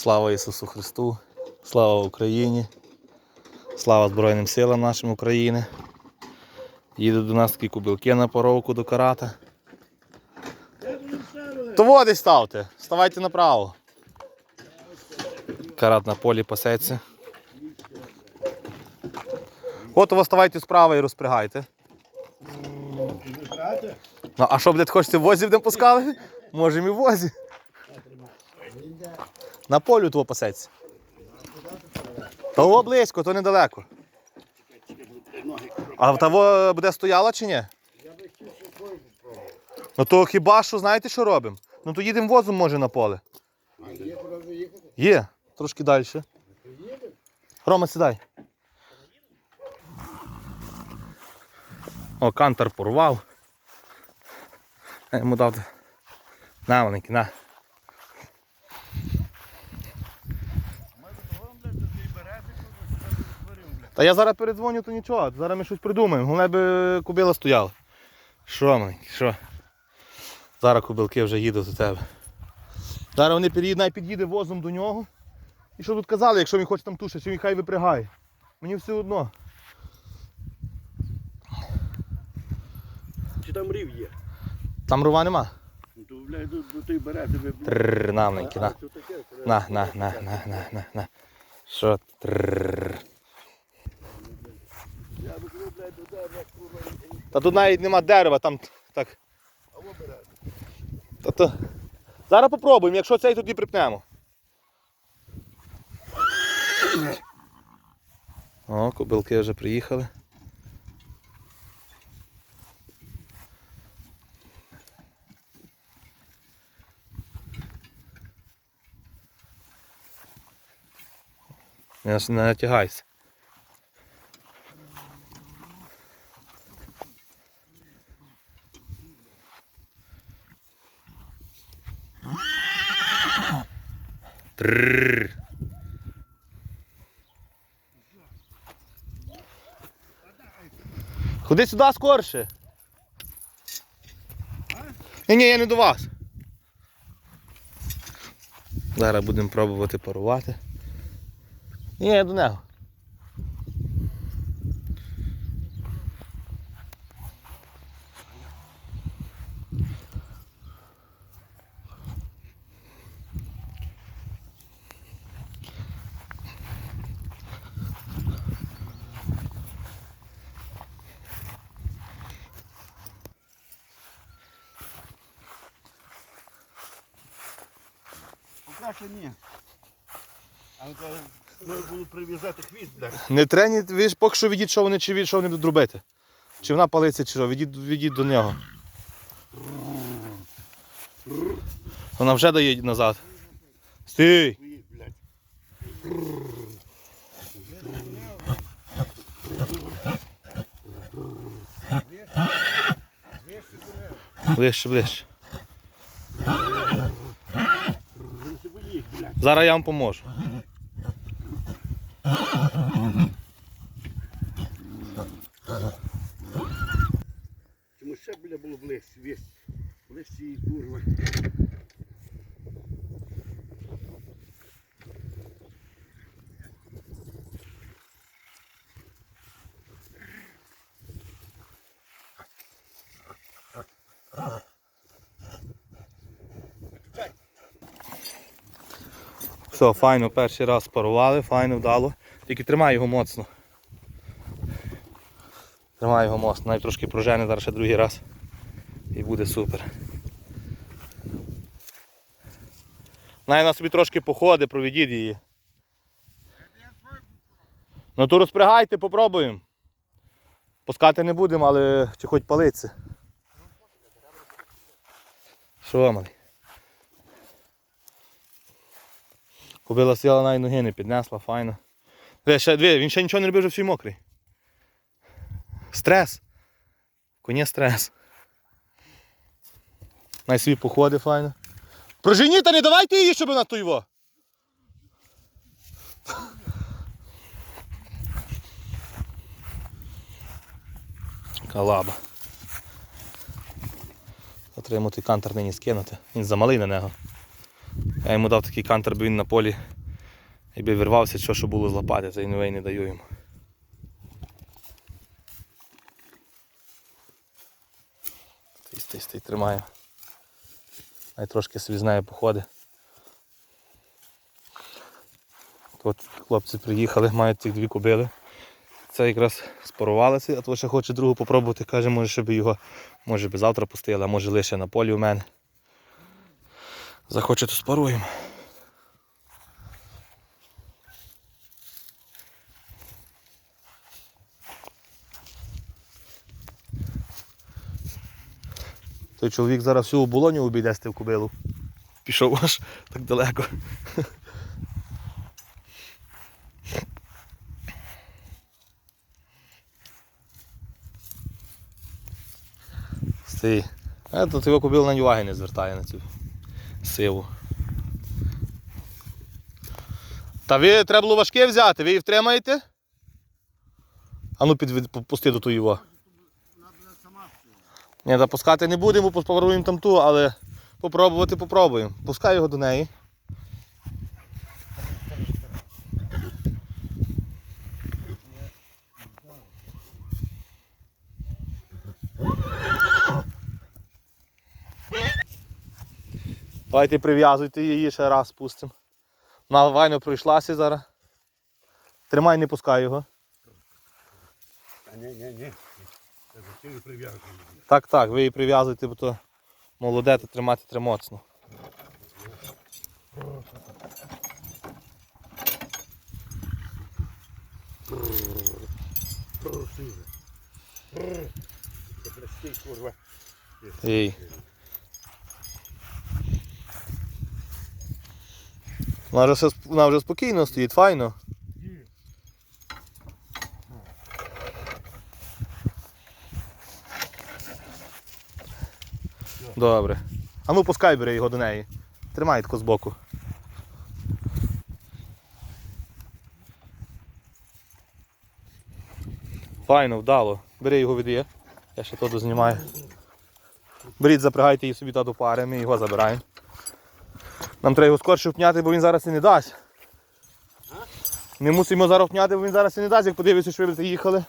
Слава Ісусу Христу! Слава Україні! Слава Збройним силам нашим України! Їдуть до нас такі кубилки на поровку до карата. То води ставте, ставайте направо. Карат на полі пасеться. От вас ставайте справа і розпрягайте. Ну, а що, блядь, хочете в возі будемо пускали? Можемо і в возі. На полю того пасеться. Того близько, то недалеко. А в того буде стояла чи ні? Ну то хіба що знаєте, що робимо? Ну то їдемо возом може на поле. Є, трошки далі. Рома, сідай. О, кантар порвав. Я йому дав. На, маленький, на. Та я зараз передзвоню, то нічого, зараз ми щось придумаємо. Головне би кубила стояла. Що, маленький, що? Зараз кубилки вже їдуть до тебе. Зараз вони під'їдуть, навіть під'їде возом до нього. І що тут казали, якщо він хоче там тушити, що він хай випрягає. Мені все одно. Чи там рів є? Там рува нема. Ну, То, блядь, до, до бере тебе. блядь. Трррр, на, маленький. На, на, на, на, на, на, на. Що? Трррр. Я би тебе, блядь, до дерева, курва, і- і- Та тут навіть нема дерева, там так. Та то... Зараз попробуємо, якщо цей тоді припнемо. О, кобилки вже приїхали. Не натягайся. Трррр. Ходи сюди скорше. Ні, ні, я не до вас. Зараз будемо пробувати парувати. Ні, я до нього. Поки ні. А треба було прив'язати хвіст. Не трені, ви ж поки що відіть, що вони чи від, що вони будуть робити. Чи вона палиться, чи що, відіть, відіть до нього. Вона вже дає назад. Стій! Ближче, ближче. Ну, ти боїх, блядь. Зараз я вам поможу. Чому ще, блядь, було ближче, весь. Ближче і курва. Все, файно, перший раз парували, файно вдало. Тільки тримай його моцно. Тримай його моцно, навіть трошки прожене зараз ще другий раз. І буде супер. Най на собі трошки походи, проведіть її. Ну то розпрягайте, попробуємо. Пускати не будемо, але чи хоч палиться. Що, малий? Кобила сіла навіть ноги не піднесла, файно. Диви, ще, диви, він ще нічого не робив, вже всій мокрий. Стрес. Коні стрес. Най свій походи файно. Проженіть, та не давайте її, щоб на туйво. Калаба. Отримати кантер нині скинути. Він замалий на нього. Я йому дав такий кантер, бо він на полі. Якби вирвався, що, що було з лопати, цей новий не даю йому. Стій, стій, стій, тримаю. Най трошки собі знає походи. От хлопці приїхали, мають цих дві кобили. Це якраз спарувалися, а то ще хоче другу попробувати, каже, може, щоб його, може би завтра пустили, а може лише на полі у мене. Захоче, то спаруємо. Той чоловік зараз всю оболоню обійде з тим кобилу. Пішов аж так далеко. Стій. А тут його кобил на уваги не звертає на цю сиву. Та ви треба було важке взяти, ви її втримаєте? А ну підвід, пусти до ту його. Ні, та пускати не будемо, поспаруємо там ту, але попробувати попробуємо. Пускай його до неї. Давайте прив'язуйте її ще раз спустимо. Вона вайно пройшлася зараз. Тримай, не пускай його. А ні, ні, ні. Так, так, ви її прив'язуєте, бо то молоде, то тримати треба моцно. Це блестить, курва. Ей. Вона вже, все вона вже спокійно стоїть, файно. Добре. А ну пускай бери його до неї. Тримай тако збоку. Файно, вдало. Бери його від'є. Я ще то знімаю. Беріть, запрягайте її собі та до пари, ми його забираємо. Нам треба його скорше впняти, бо він зараз і не дасть. Не мусимо зараз впняти, бо він зараз і не дасть, як подивитися, що ви їхали.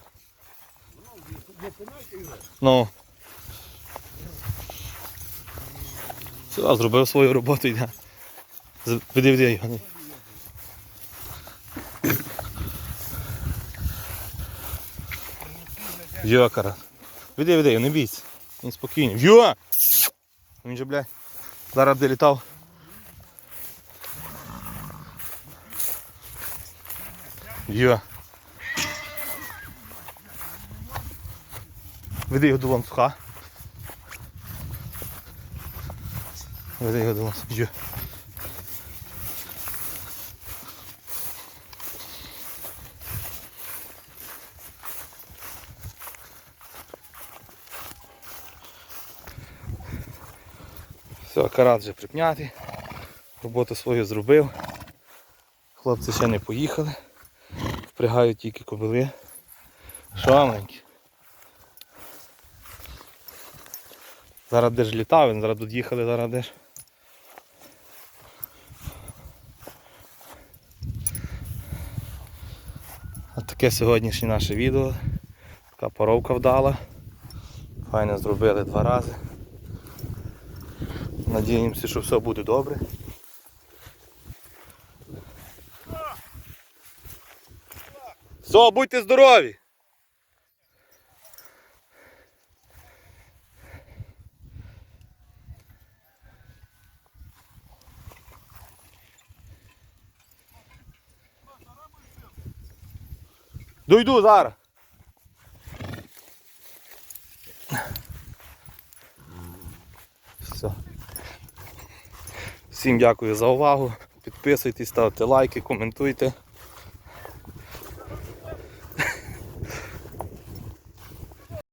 Ну. Все, зробив свою роботу йде. Веди його. Йокара. Веди, веди, не бійся. Він спокійний. Йо! Він же, блядь, зараз де Йо. Веди його до ланцюга. Веди його до ланцюга. Йо. Все, карат вже припнятий. Роботу свою зробив. Хлопці ще не поїхали. Впрягають тільки кобили. Що? Зараз де ж літав, він зараз тут їхали, зараз де ж. Таке сьогоднішнє наше відео. Така поровка вдала. Файно зробили два рази. Надіємося, що все буде добре. Все, будьте здорові! Дойду зараз. Все. Всім дякую за увагу. Підписуйтесь, ставте лайки, коментуйте.